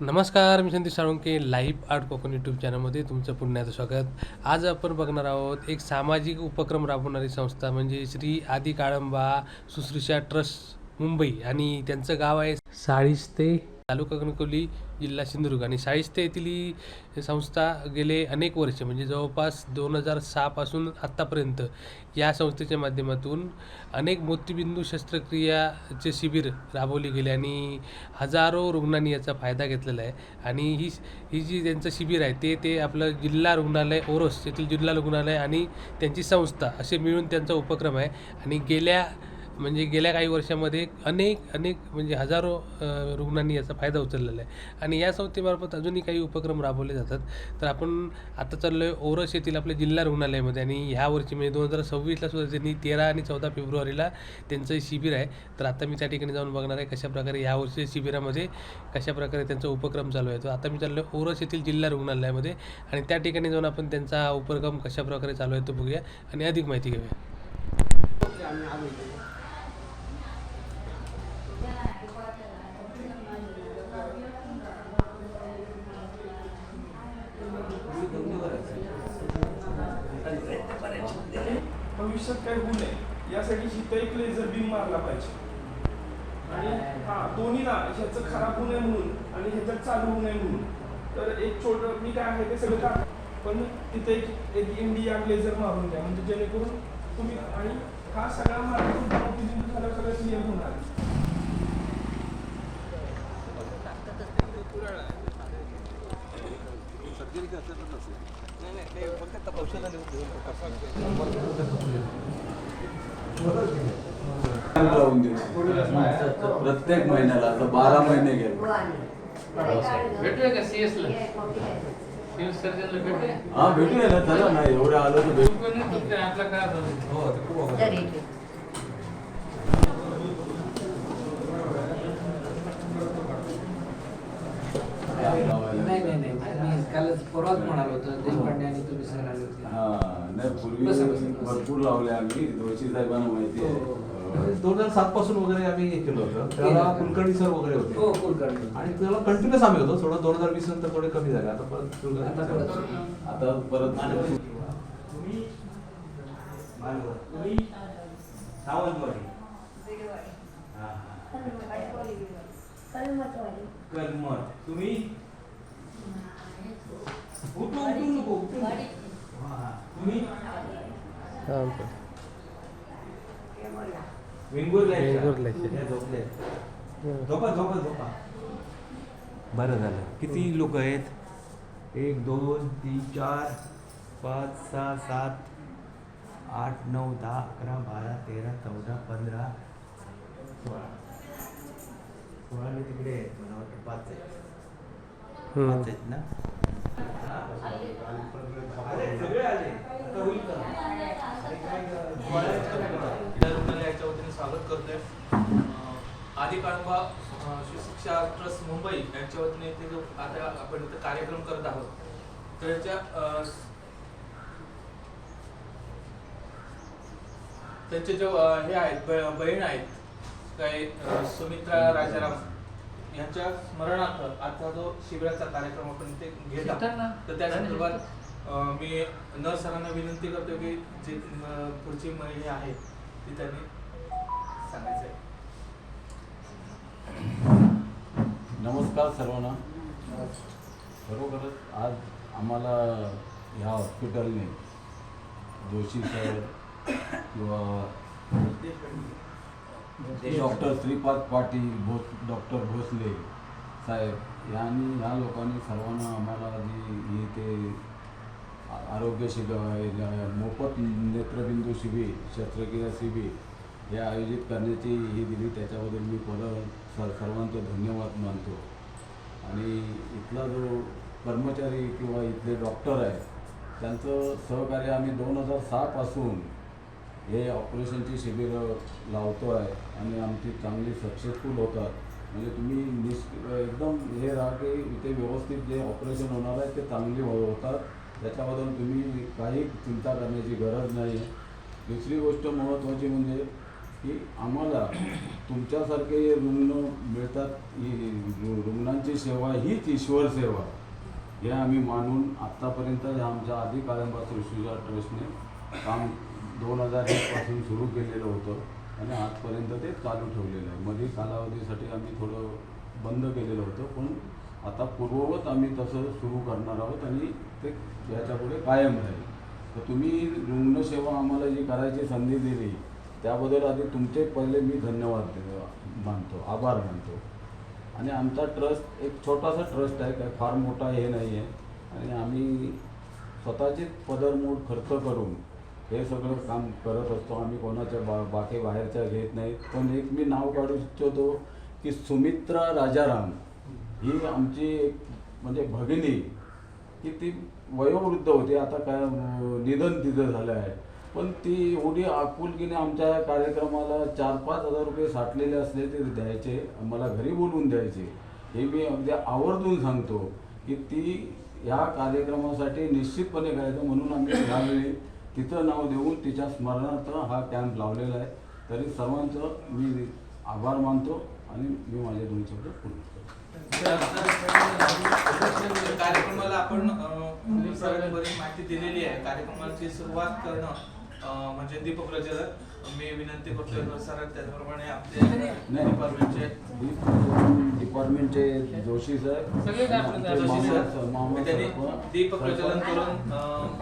नमस्कार मी Sandeep Salunke live art Konkan YouTube चॅनलमध्ये तुमचं पुण्याचं स्वागत. आज आपण बघणार आहोत एक सामाजिक उपक्रम राबवणारी संस्था म्हणजे श्री आदी काळंबा सुश्रुषा ट्रस्ट मुंबई. आणि त्यांचं गाव आहे साळीस ते तालुका कणकवली जिल्हा सिंधुदुर्ग आणि साहित्य येथील ही संस्था गेले अनेक वर्ष. म्हणजे जवळपास दोन हजार सहापासून आत्तापर्यंत या संस्थेच्या माध्यमातून अनेक मोतीबिंदू शस्त्रक्रियाचे शिबिर राबवले गेले आणि हजारो रुग्णांनी याचा फायदा घेतलेला आहे. आणि ही ही जी त्यांचं शिबिर आहे ते ते आपलं जिल्हा रुग्णालय ओरोस येथील जिल्हा रुग्णालय आणि त्यांची संस्था असे मिळून त्यांचा उपक्रम आहे. आणि गेल्या म्हणजे गेल्या काही वर्षामध्ये अनेक अनेक म्हणजे हजारो रुग्णांनी याचा फायदा उचललेला आहे. आणि या संस्थेमार्फत अजूनही काही उपक्रम राबवले जातात. तर आपण आता चाललो आहे ओरस येथील आपल्या जिल्हा रुग्णालयामध्ये आणि ह्या वर्षी म्हणजे दोन हजार सव्वीसला सुद्धा त्यांनी तेरा आणि चौदा फेब्रुवारीला त्यांचं शिबिर आहे. तर आता मी त्या ठिकाणी जाऊन बघणार आहे कशाप्रकारे ह्या वर्षी शिबिरामध्ये कशाप्रकारे त्यांचा उपक्रम चालू आहे. तो आता मी चाललो आहे ओरस येथील जिल्हा रुग्णालयामध्ये आणि त्या ठिकाणी जाऊन आपण त्यांचा हा उपक्रम कशाप्रकारे चालू आहे तो बघूया आणि अधिक माहिती घेऊया. भविष्यात काही होऊ नये. यासाठी शिथ एक लेझर बीम मारला पाहिजे. आणि हा दोन्ही ना ह्याचं खराब होऊ नये म्हणून आणि ह्याचं चालू होऊ नये म्हणून. तर एक छोट मी काय आहे ते सगळं का? पण तिथे एक एक इंडिया लेझर मारून द्या म्हणजे जेणेकरून तुम्ही आणि हा सगळा मार्ग झाला सगळं क्लिअर होणार. लावून. प्रत्येक महिन्याला आता बारा महिने गेले. भेटूया हा भेटूया ना चला ना एवढं आलं तर भेटू. आपला काय नाही नाही नाही मी कालच परवाच म्हणालो होतो. देशपांडे आणि तुम्ही सर आले होते. हा नाही पूर्वी बसा, बसा, बसा. भरपूर लावले आम्ही. दोषी साहेबांना माहिती आहे. हो, दोन हजार सात पासून वगैरे आम्ही हे केलं होतं. त्याला कुलकर्णी सर वगैरे हो होते कुलकर्णी. आणि त्याला कंटिन्युअस आम्ही होतो. थोडं दोन हजार वीस नंतर थोडे कमी झाले. आता परत आता सर. परत होते. आता परत नको उठू तुम्ही बरं झालं. किती लोक आहेत? एक दोन तीन चार पाच सहा सात आठ नऊ दहा अकरा बारा तेरा चौदा पंधरा सोळा. सोळाने तिकडे आहेत मला वाटतं पाच आहेत. ना आले, सगळे आले. आता होईल का? क्रीडा रुग्णालयाच्या वतीने स्वागत करतोय आदी काळंबा शिक्षा ट्रस्ट मुंबई यांच्या वतीने इथे जो आता आपण इथे कार्यक्रम करत आहोत तर याच्या अं, त्यांचे जो हे आहेत बहीण आहेत काय सुमित्रा राजाराम यांच्या स्मरणार्थ आता जो शिबिराचा कार्यक्रम आपण इथे घेत? आहोत तर त्या संदर्भात मी नर्स सरांना विनंती करतो की जे पुढची महिला आहे ती त्यांनी सांगायचं आहे. नमस्कार सर्वांना. खरोखरच आज आम्हाला ह्या हॉस्पिटलने जोशी सर किंवा डॉक्टर श्रीपाद पाटील भोस डॉक्टर भोसले साहेब यांनी ह्या लोकांनी सर्वांना आम्हाला जी हे ते आरोग्य शिबिर मोफत नेत्रबिंदू शिबिर शस्त्रक्रिया शिबिर हे आयोजित करण्याची ही दिली. त्याच्याबद्दल मी परत सर सर्वांचं धन्यवाद मानतो. आणि इथला जो कर्मचारी किंवा इथले डॉक्टर आहे त्यांचं सहकार्य आम्ही दोन हजार सहापासून हे ऑपरेशनची शिबिरं लावतो आहे आणि आमची चांगली सक्सेसफुल होतात. म्हणजे तुम्ही निस एकदम हे राहा की इथे व्यवस्थित जे ऑपरेशन होणार आहे ते चांगली हो- होतात. त्याच्याबद्दल तुम्ही काही चिंता करण्याची गरज नाही. आहे दुसरी गोष्ट महत्त्वाची म्हणजे की आम्हाला तुमच्यासारखे रुग्ण मिळतात. ही रु- रुग्णांची सेवा हीच ईश्वर सेवा. हे आम्ही मानून आत्तापर्यंत आमच्या आधी काळंबा सृष्टीच्या ट्रस्टने काम दोन हजार एकपासून सुरू केलेलं होतं आणि आजपर्यंत ते चालू ठेवलेलं आहे. मध्ये कालावधीसाठी आम्ही थोडं बंद केलेलं होतं पण आता पूर्ववत आम्ही तसं सुरू करणार आहोत आणि ते याच्यापुढे कायम राहील. तर तुम्ही रुग्णसेवा आम्हाला जी करायची संधी दिली त्याबद्दल आधी तुमचे पहिले मी धन्यवाद दे- मानतो आभार मानतो. आणि आमचा ट्रस्ट एक छोटासा ट्रस्ट आहे काय फार मोठा हे नाही आहे आणि आम्ही स्वतःचे पदरमोड खर्च करून हे सगळं काम करत असतो. आम्ही कोणाच्या बा बाकी बाहेरच्या घेत नाहीत पण एक मी नाव काढू इच्छितो की सुमित्रा राजाराम ही आमची एक म्हणजे भगिनी की ती वयोवृद्ध होती. आता काय निधन तिथं झालं आहे. पण ती एवढी आपुलकीने आमच्या कार्यक्रमाला चार पाच हजार रुपये साठलेले असले ते द्यायचे. मला घरी बोलवून द्यायचे. हे मी अगदी आवर्जून सांगतो की ती ह्या कार्यक्रमासाठी निश्चितपणे करायचं म्हणून आम्ही यावेळी तिचं नाव देऊन तिच्या स्मरणार्थ हा कॅम्प लावलेला आहे. तरी सर्वांचं मी आभार मानतो आणि मी माझे दोन शब्द पूर्ण करतो. तर कार्यक्रमाला आपण बरीच माहिती दिलेली आहे. कार्यक्रमाची सुरुवात करणं म्हणजे दीपप्रज्वलन मी विनंती करतोय सर त्याचप्रमाणे आपले नाही. डिपार्टमेंटचे डिपार्टमेंटचे जोशी सर त्यांनी दीप प्रज्वलन करून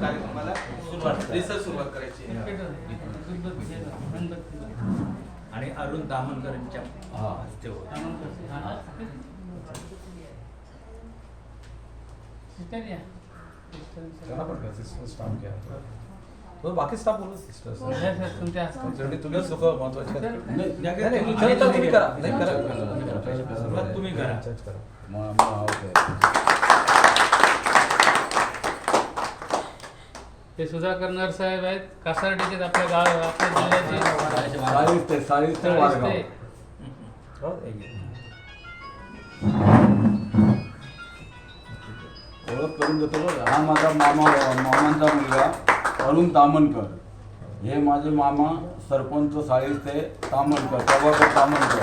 कार्यक्रमाला सुरुवात रिसर्च सुरुवात करायची. आहे. आणि अरुण दामनकरांच्या हा. हस्ते होतं. तो बाकी स्टाफ बोलू सिस्टर्स शेवटी तुम्हीच लोक महत्त्वाचे तुम्ही करा, तुम्ही करा. नाही, करा, तुम्ही करा. जज करा. हे सुधाकर नर साहेब आहेत कासारडीचे आपल्या गाव आपल्या जिल्ह्याचे ते ते ते हो. ओळख करून देतो. हा माझा मामा मामांचा मुलगा अरुण तामणकर. हे माझे मामा सरपंच साळीस ते तामणकर प्रभाकर तामणकर.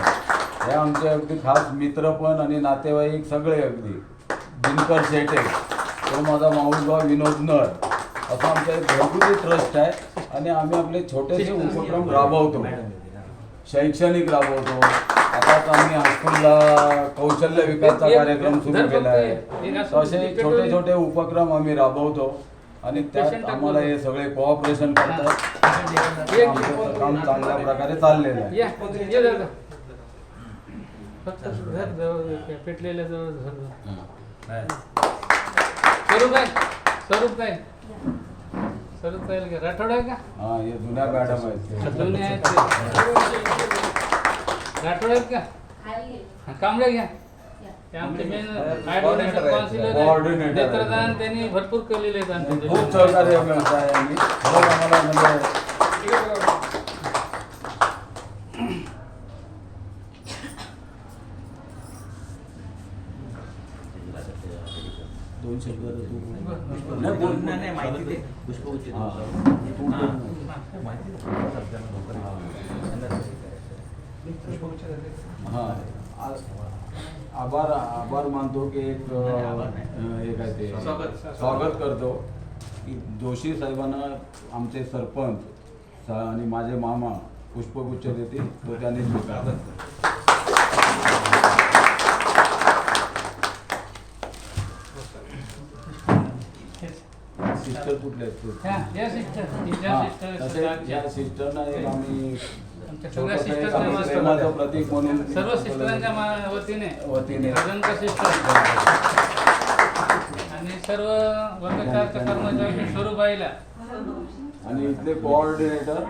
हे आमचे अगदी खास मित्र पण आणि नातेवाईक सगळे अगदी. दिनकर शेटे. तो माझा माऊसगाव विनोद नर असं आमचं एक घरगुती ट्रस्ट आहे आणि आम्ही आपले छोटेसे उपक्रम राबवतो. शैक्षणिक राबवतो. आताच आम्ही हायस्कूलला कौशल्य विकासचा कार्यक्रम सुरू केला आहे. असे छोटे छोटे उपक्रम आम्ही राबवतो. आणि त्यात आम्हाला हे सगळे कोऑपरेशन करतात. आमचं काम चांगल्या प्रकारे चाललेलं आहे. या. ये दादा फक्त घर जवळ पेटलेल्या जवळ स्वरूप स्वरूप काय स्वरूप काय का? राठोड आहे का? हा हे जुन्या मॅडम आहेत जुने. आहेत ते. राठोड आहेत का? कांबळे घ्या. त्यांनी भरपूर केलेले खूप. सहकार्य मिळत आहे आणि आम्हाला म्हणजे दोन शब्द तू नाही, माहिती दे. हा. माहिती. पुष्पगुच्छ. हा आ- आभार आभार मानतो की एक हे काय ते स्वागत. स्वागत करतो की जोशी साहेबांना आमचे सरपंच आणि माझे मामा पुष्पगुच्छ देतील तो त्यांनी स्वीकारला सिस्टर कुठले आहेत ते? ह्या या सिस्टर सिस्टरना एक आम्ही सगळ्या सिस्टरच्या प्रतीक म्हणून सर्व सिस्टरांच्या वतीने वतीने. रजंका सिस्टर. आणि सर्व वर्गचारच्या कर्मचारी स्वरूपाईला. आणि इथले कोऑर्डिनेटर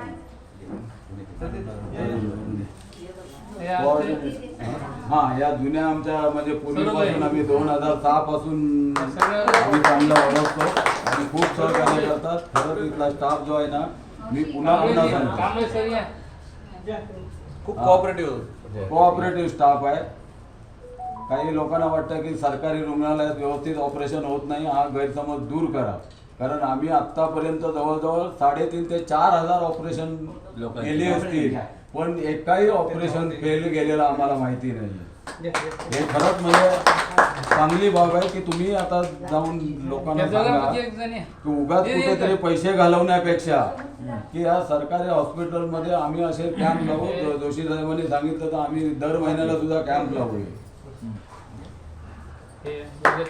हे या जुन्या आमच्या म्हणजे पूर्वीपासून आम्ही दोन हजार सहा पासून सगळं- आम्ही चांगलं ओळखतो आणि खूप सहकार्य करतात. खरंच इथला स्टाफ जो आहे ना मी पुन्हा पुन्हा सांगतो. खूप हा. कोऑपरेटिव्ह कोऑपरेटिव्ह स्टाफ आहे. काही लोकांना वाटतं की सरकारी रुग्णालयात व्यवस्थित ऑपरेशन होत नाही हा गैरसमज दूर करा. कारण आम्ही आतापर्यंत जवळजवळ साडेतीन ते चार हजार ऑपरेशन केली असतील. पण एकही ऑपरेशन फेल गेलेलं आम्हाला माहिती नाही हे खरंच म्हणजे चांगली बाब आहे की तुम्ही आता जाऊन लोकांना सांगा आहे. की उगाच कुठेतरी. पैसे घालवण्यापेक्षा की या सरकारी हॉस्पिटलमध्ये आम्ही असे कॅम्प लावू जोशी साहेबांनी सांगितलं तर आम्ही दर महिन्याला सुद्धा कॅम्प लावू हे चांगले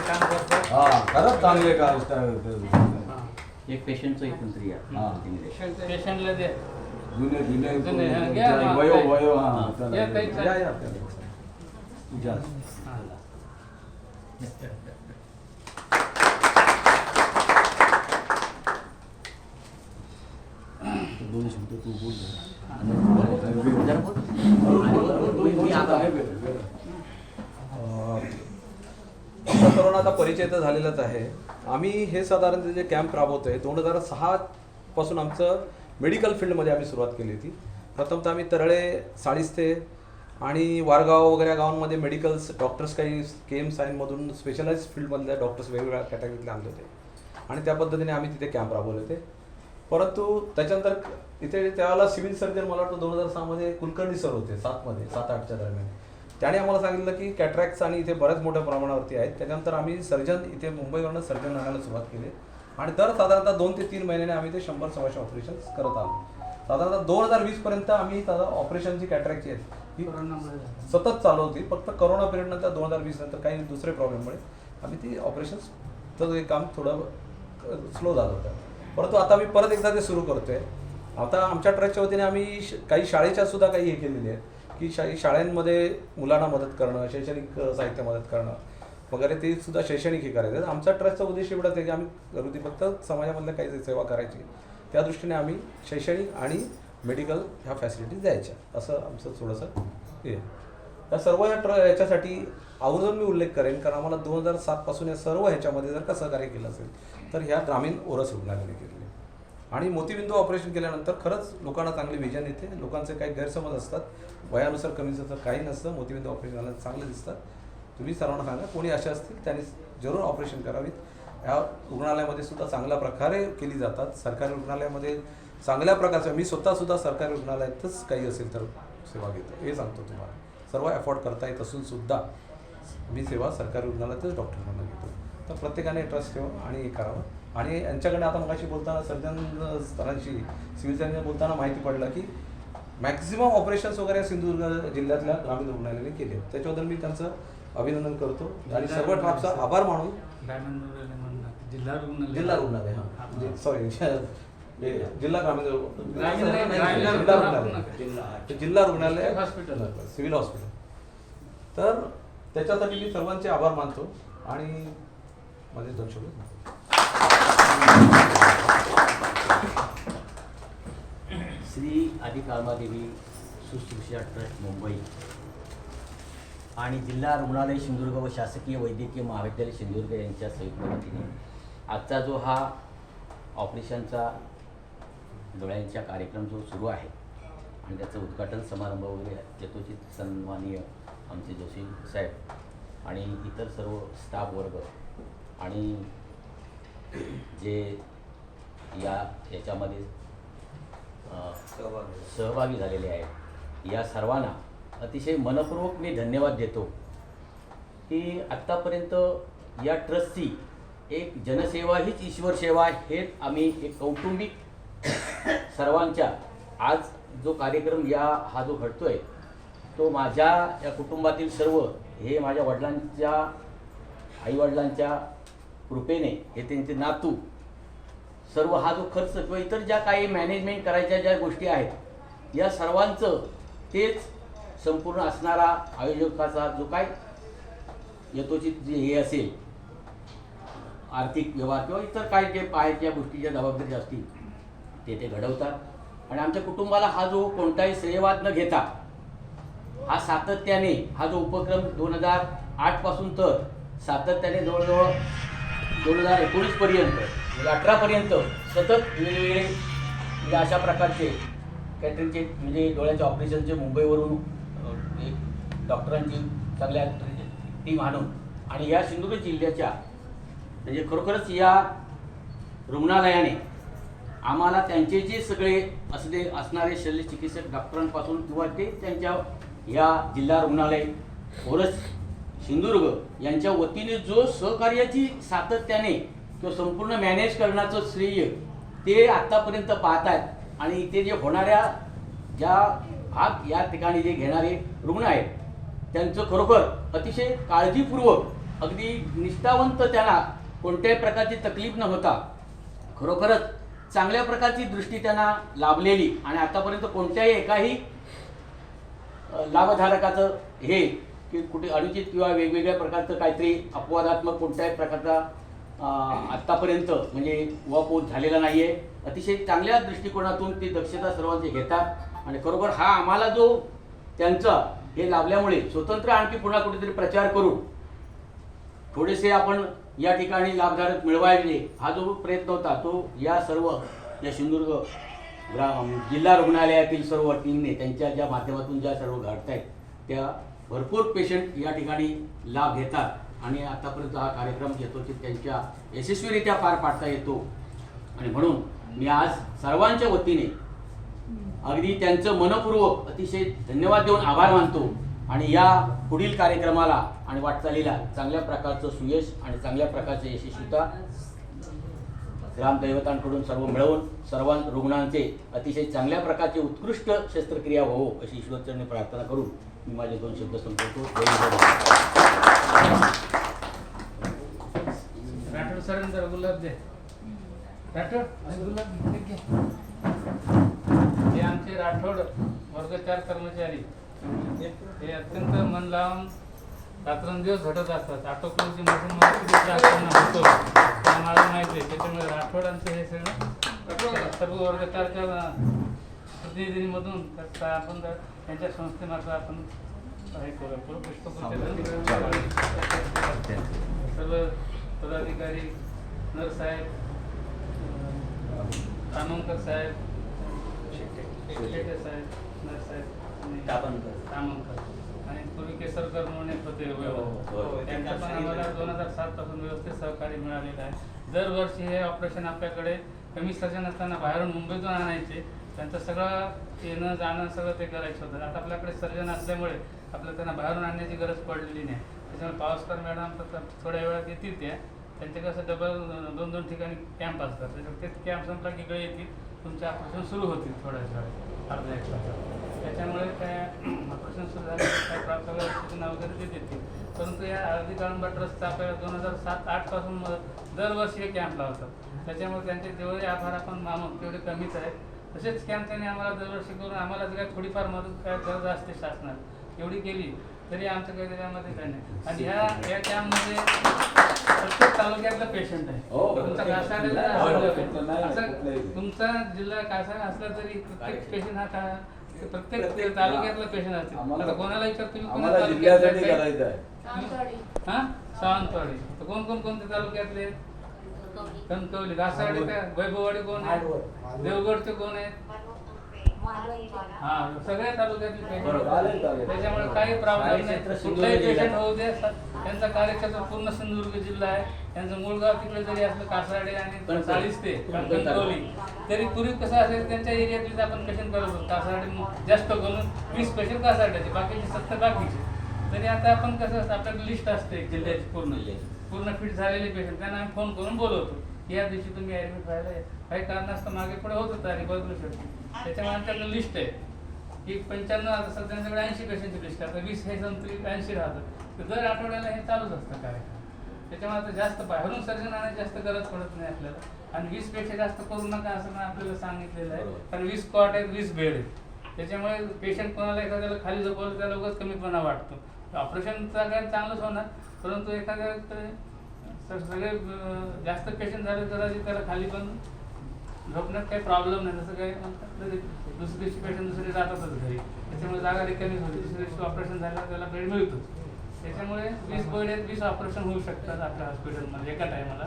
काम करतात हा खरंच चांगले का एक पेशंटचं एकूण तरी हा. पेशंटला द्या जुने जुने वयो काही. वयो हा जास्त या, दोन शब्द तू बोल परिचय तर झालेलाच आहे. आम्ही हे साधारण जे कॅम्प राबवतोय दोन हजार सहा पासून आमचं मेडिकल फील्डमध्ये आम्ही सुरुवात केली होती. प्रथमतः आम्ही तरळे साळीस्ते आणि वारगाव वगैरे गावांमध्ये मेडिकल्स डॉक्टर्स काही केम साईनमधून सायनमधून स्पेशलाइज फील्डमधल्या डॉक्टर्स वेगवेगळ्या कॅटेगरीतले आणले होते. आणि त्या पद्धतीने आम्ही तिथे कॅम्प राबवले होते. परंतु त्याच्यानंतर इथे त्यावेळेला सिव्हिल सर्जन मला वाटतं दोन हजार सहामध्ये कुलकर्णी सर होते सातमध्ये सात आठच्या दरम्यान. त्याने आम्हाला सांगितलं की कॅट्रॅक्ट्स आणि इथे बऱ्याच मोठ्या प्रमाणावरती आहेत. त्याच्यानंतर आम्ही सर्जन इथे मुंबईवरनं सर्जन आणायला सुरुवात केली. आणि दर साधारणतः दोन ते तीन महिन्याने आम्ही ते शंभर सव्वाशे ऑपरेशन करत आलो. साधारणतः दोन हजार वीसपर्यंत आम्ही साधा ऑपरेशनची कॅट्रॅक्टची आहेत ही सतत चालू होती. फक्त करोना पिरियड नंतर दोन हजार वीस नंतर काही दुसरे प्रॉब्लेममुळे आम्ही ती ऑपरेशन्सचं हे काम थोडं स्लो झालं होतं. परंतु आता मी परत एकदा ते सुरू करतोय. आता आमच्या ट्रस्टच्या वतीने आम्ही श- काही शाळेच्या सुद्धा काही हे केलेली आहेत की शा शाळांमध्ये मुलांना मदत करणं शैक्षणिक साहित्य मदत करणं वगैरे ते सुद्धा शैक्षणिक हे करायचं. आहे. आमचा ट्रस्टचा उद्देश एवढाच आहे की आम्ही घरगुती फक्त समाजामधल्या काही सेवा करायची. त्या दृष्टीने आम्ही शैक्षणिक आणि मेडिकल ह्या फॅसिलिटीज द्यायच्या. असं आमचं थोडंसं हे या सर्व या ट्र याच्यासाठी आवर्जून मी उल्लेख करेन कारण आम्हाला दोन हजार सातपासून या सर्व ह्याच्यामध्ये जर का सहकार्य केलं असेल तर ह्या ग्रामीण ओरस रुग्णालयाने केलेले आणि मोतीबिंदू ऑपरेशन केल्यानंतर खरंच लोकांना चांगली विजन येते. लोकांचे काही गैरसमज असतात. वयानुसार कमी जास्त काही नसतं. मोतीबिंदू ऑपरेशन झालं चांगलं दिसतं. तुम्ही सर्वांना सांगा कोणी असे असतील त्यांनी जरूर ऑपरेशन करावीत. ह्या रुग्णालयामध्ये सुद्धा चांगल्या प्रकारे केली जातात. सरकारी रुग्णालयामध्ये चांगल्या प्रकारच्या मी स्वतः सुद्धा सरकारी रुग्णालयातच काही असेल तर सेवा घेतो. हे सांगतो तुम्हाला. सर्व अफोर्ड करता येत असून सुद्धा मी सेवा सरकारी रुग्णालयातच डॉक्टरांना घेतो. तर प्रत्येकाने ट्रस्ट ठेवा आणि हे करावं. आणि यांच्याकडे आता मगाशी बोलताना सर्जन स्तरांशी सिव्हिल सर्जन बोलताना माहिती पडलं की मॅक्झिमम ऑपरेशन्स वगैरे सिंधुदुर्ग जिल्ह्यातल्या ग्रामीण रुग्णालयाने केले त्याच्याबद्दल मी त्यांचं अभिनंदन करतो आणि सर्व ट्राफचा आभार मानून जिल्हा रुग्णालय. जिल्हा रुग्णालय हां. सॉरी जिल्हा ग्रामीण जिल्हा रुग्णालय. हॉस्पिटल. Civil hospital. तर त्याच्यासाठी मी सर्वांचे आभार मानतो आणि माझे दोन शब्द श्री आदि काळमादेवी शुश्रूषा ट्रस्ट मुंबई आणि जिल्हा रुग्णालय सिंधुदुर्ग व शासकीय वैद्यकीय महाविद्यालय सिंधुदुर्ग यांच्या संयुक्त वतीने आजचा जो हा ऑपरेशनचा डोळ्यांचा कार्यक्रम जो सुरू आहे आणि त्याचं उद्घाटन समारंभ वगैरे यथोचित सन्माननीय आमचे जोशी साहेब आणि इतर सर्व स्टाफ वर्ग आणि जे या याच्यामध्ये सहभागी. झालेले आहेत. या सर्वांना अतिशय मनपूर्वक मी धन्यवाद देतो की आत्तापर्यंत या ट्रस्टची एक जनसेवा हीच ईश्वर सेवा हेच आम्ही एक कौटुंबिक सर्वांच्या. आज जो कार्यक्रम या हा जो घडतोय तो माझ्या या कुटुंबातील सर्व हे माझ्या वडिलांच्या आईवडिलांच्या कृपेने हे त्यांचे नातू सर्व हा जो खर्च किंवा इतर ज्या काही मॅनेजमेंट करायच्या ज्या गोष्टी आहेत या सर्वांचं तेच संपूर्ण असणारा आयोजकाचा जो काय यथोचित जे हे असेल आर्थिक व्यवहार किंवा इतर काय जे पायाच्या गोष्टीच्या जबाबदारी असतील ते ते घडवतात. आणि आमच्या कुटुंबाला हा जो कोणताही श्रेयवाद न घेता हा सातत्याने हा जो उपक्रम दोन हजार आठपासून तर सातत्याने जवळजवळ दोन हजार एकोणीसपर्यंत म्हणजे अठरापर्यंत सतत वेगवेगळे म्हणजे अशा प्रकारचे कॅटरिंगचे म्हणजे डोळ्याचे ऑपरेशनचे मुंबईवरून एक डॉक्टरांची चांगल्या टीम आणून आणि या सिंधुदुर्ग जिल्ह्याच्या म्हणजे खरोखरच या रुग्णालयाने आम्हाला त्यांचे जे सगळे असले असणारे शल्यचिकित्सक डॉक्टरांपासून किंवा ते त्यांच्या या जिल्हा रुग्णालय ओरस सिंधुदुर्ग यांच्या वतीने जो सहकार्याची सातत्याने किंवा संपूर्ण मॅनेज करण्याचं श्रेय ते आत्तापर्यंत पाहत आहेत आणि इथे जे होणाऱ्या ज्या भाग या ठिकाणी जे घेणारे रुग्ण आहेत त्यांचं खरोखर अतिशय काळजीपूर्वक अगदी निष्ठावंत त्यांना कोणत्याही प्रकारची तकलीफ न होता खरोखरच चांगल्या प्रकारची दृष्टी त्यांना लाभलेली आणि आतापर्यंत कोणत्याही एकाही लाभधारकाचं हे की कुठे अनुचित किंवा वेगवेगळ्या प्रकारचं काहीतरी अपवादात्मक कोणत्याही प्रकारचा आत्तापर्यंत म्हणजे वापोत झालेला नाही आहे अतिशय चांगल्या दृष्टिकोनातून ती दक्षता सर्वांचे घेतात आणि खरोखर हा आम्हाला जो त्यांचा हे लाभल्यामुळे स्वतंत्र आणखी पुन्हा कुठेतरी प्रचार करून थोडेसे आपण या ठिकाणी लाभधारक मिळवायचे हा जो प्रयत्न होता तो या सर्व या सिंधुदुर्ग ग्राम जिल्हा रुग्णालयातील सर्व टीमने त्यांच्या ज्या माध्यमातून ज्या सर्व घडत आहेत त्या भरपूर पेशंट या ठिकाणी लाभ घेतात. आणि आतापर्यंत हा कार्यक्रम घेतो की त्यांच्या यशस्वीरित्या पार पाडता येतो. आणि म्हणून मी आज सर्वांच्या वतीने अगदी त्यांचं मनपूर्वक अतिशय धन्यवाद देऊन आभार मानतो. आणि या पुढील कार्यक्रमाला आणि वाटचालीला चांगल्या प्रकारचं सुयश आणि चांगल्या प्रकारचे यशस्वीता ग्रामदैवतांकडून सर्व मिळवून सर्व रुग्णांचे अतिशय चांगल्या प्रकारचे उत्कृष्ट शस्त्रक्रिया व्हावो अशी ईश्वरचरणी प्रार्थना करून मी माझे दोन शब्द संपवतो. राठोड सरांचा गुलाब दे. राठोड गुलाब हे आमचे राठोड वर्ग चार कर्मचारी. हे अत्यंत मन लावून रात्रंदिवस घडत असतात. ऑटोक्लोजची मशीन मध्ये किती त्रास त्यांना होतो. आम्हाला माहिती आहे त्याच्यामुळे राठोडांचं हे सगळं सर्व वर्ग चारच्या प्रतिनिधींमधून आपण त्यांच्या संस्थेमार्फत आपण हे करू. पुष्पगुच्छ सर्व पदाधिकारी नर्स साहेब तामणकर साहेब शेट्टे साहेब नर्स साहेब. आणि तामणकर आणि पूर्वी केसरकर म्हणून होते व्यवस्था त्यांचं पण आम्हाला दोन हजार सात पासून व्यवस्थित सहकार्य मिळालेलं आहे. दरवर्षी हे ऑपरेशन आपल्याकडे कमी सर्जन असताना बाहेरून मुंबईतून आणायचे. त्यांचं सगळं येणं जाणं सगळं ते करायचं होतं. आता आपल्याकडे सर्जन असल्यामुळे आपल्याला त्यांना बाहेरून आणण्याची गरज पडलेली नाही. त्याच्यामुळे पावसकर मॅडम तर थोड्या वेळात येतील त्या. त्यांचे कसं डबल दोन दोन ठिकाणी कॅम्प असतात. त्याच्यामुळे ते कॅम्प संपला की इकडे येतील. तुमचे ऑपरेशन सुरू होतील थोड्या वेळात. अर्धा एक तासात. त्याच्यामुळे काय ऑपरेशन सुरू झालं काय प्राप्त सूचना वगैरे ते देतील. परंतु या अर्धी काळंबा ट्रस्टचा आपल्याला दोन हजार सात आठपासून दरवर्षी हे कॅम्प लावतात. त्याच्यामुळे त्यांचे जेवढे आभार आपण मानू तेवढे कमीच आहेत. तसेच कॅम्प त्यांनी आम्हाला दरवर्षी करून आम्हाला जर काय थोडीफार मदत काय गरज असते शासनात एवढी केली तरी आमचं काही त्याच्यामध्ये काय नाही. आणि ह्या या कॅम्पमध्ये प्रत्येक तालुक्यातला पेशंट आहे. हो. तुमचा कासाऱ्याला हो, असलं. तुमचा जिल्हा कासारा असला तरी प्रत्येक पेशंट हा का प्रत्येक तालुक्यातला पेशंट असते आता कोणाला विचार तुम्ही कोणत्या आम्हाला तालुक्यात जिल्ह्यासाठी जायचंय? करायचं आहे. हा? सावंतवाडी. तर कोण कोण कोणत्या तालुक्यातले? कणकवली. घासावाडी का वैभववाडी कोण आहे? देवगडचे कोण आहेत? हा सगळ्या तालुक्यातले. आहेत. त्याच्यामुळे काही प्रॉब्लेम नाही कुठलाही पेशंट. होऊ दे त्यांचा कार्यक्षेत्र पूर्ण सिंधुदुर्ग जिल्हा आहे त्यांचं मूळ गाव तिकडे जरी असलं कासारडे आणि. चाळीस ते कणकवली. तरी पूर्वी कसं असेल त्यांच्या एरियातलीच आपण पेशंट करत होतो कासारडे जास्त करून वीस पेशंट कासारड्याचे बाकीचे सत्तर बाकीचे तरी आता आपण कसं असतं आपल्याकडे लिस्ट असते जिल्ह्याची पूर्ण पूर्ण फिट झालेले पेशंट त्यांना आम्ही फोन करून बोलवतो या दिवशी तुम्ही ऍडमिट व्हायला. काही कारणास्तव मागे पुढे होत होतं आणि बदलू शकतो. त्याच्यामुळे आमच्याकडे लिस्ट आहे. की पंच्याण्णव आता सध्या त्यांच्याकडे ऐंशी पेशंटची लिस्ट आता वीस हे संत्री ऐंशी राहतं. तर दर आठवड्याला हे चालूच असतं कार्यक्रम. त्याच्यामुळे आता जास्त बाहेरून सर्जन आणायची जास्त गरज पडत नाही आपल्याला. आणि वीसपेक्षा जास्त करू नका असं पण आपल्याला सांगितलेलं आहे. कारण वीस कॉट आहेत वीस बेड आहेत. त्याच्यामुळे पेशंट कोणाला एखाद्याला खाली झोपवलं त्याला उगाच कमीपणा वाटतो. ऑपरेशनचा काय चांगलंच होणार. परंतु एखाद्या सर सगळे जास्त पेशंट झाले तर त्याला खाली पण झोपण्यात काही प्रॉब्लेम नाही. जसं काही दुसऱ्या दिवशी पेशंट दुसरी जातातच घरी. त्याच्यामुळे जागा रिकामी होती. दुसऱ्या दिवशी ऑपरेशन झालं त्याला बेड मिळतो त्याच्यामुळे वीस बेड आहेत वीस ऑपरेशन होऊ शकतात आपल्या हॉस्पिटलमध्ये एका टायमाला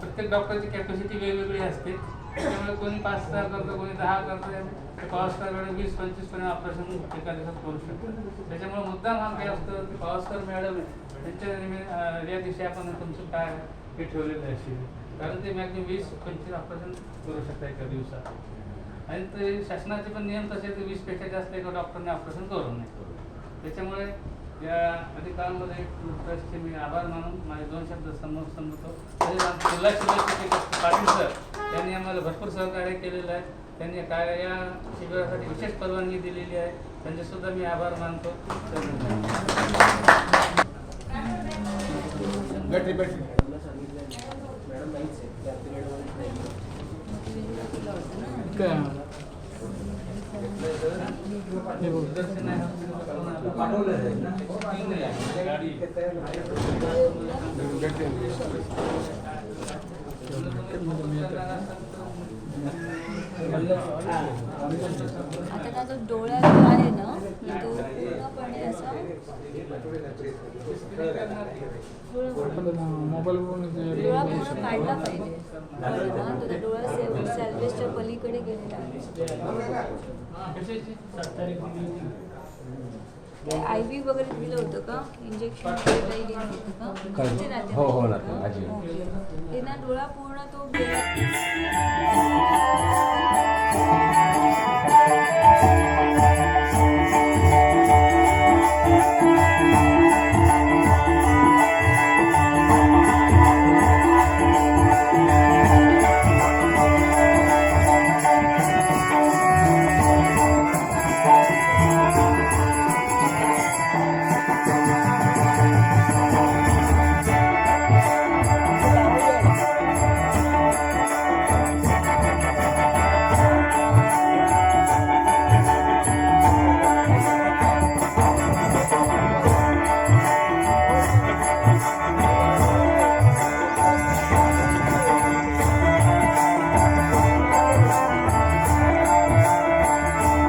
प्रत्येक डॉक्टरची कॅपॅसिटी वेगवेगळी असते. त्याच्यामुळे कोणी पाच सहा करतं कोणी दहा करतं पॉवरस्टारकडे वीस पंचवीसपर्यंत ऑपरेशन एका दिवसात करू शकतो त्याच्यामुळे मुद्दाम हा काय असतं की पॉवरस्टार मॅडम आहे त्यांच्या निमित्त, या दिवशी आपण तुमचं काय हे ठेवलेलं आहे कारण ते मॅक्झिमम वीस पंचवीस ऑपरेशन करू शकता एका दिवसात. आणि ते शासनाचे पण नियम तसे ते वीसपेक्षा जास्त एका डॉक्टरने ऑपरेशन करू. नये त्याच्यामुळे या अधिकारांमध्ये ट्रस्टचे मी आभार मानून माझे दोन शब्द समोर समजतो तसेच आमचे जिल्हा सर त्यांनी आम्हाला भरपूर सहकार्य केलेलं आहे. त्यांनी काय या शिबिरासाठी विशेष परवानगी दिलेली आहे. त्यांचे सुद्धा मी आभार मानतो. आता त्याचा डोळा जो आहे ना म्हणजे तो पूर्णपणे असा डोळा पूर्ण काढला पाहिजे. तुझा डोळा सेव पलीकडे गेलेला आहे. आय व्ही वगैरे दिलं होतं का? इंजेक्शन वगैरे काही दिलं होतं का? हो हो नाते आजी हो. ना डोळा पूर्ण तो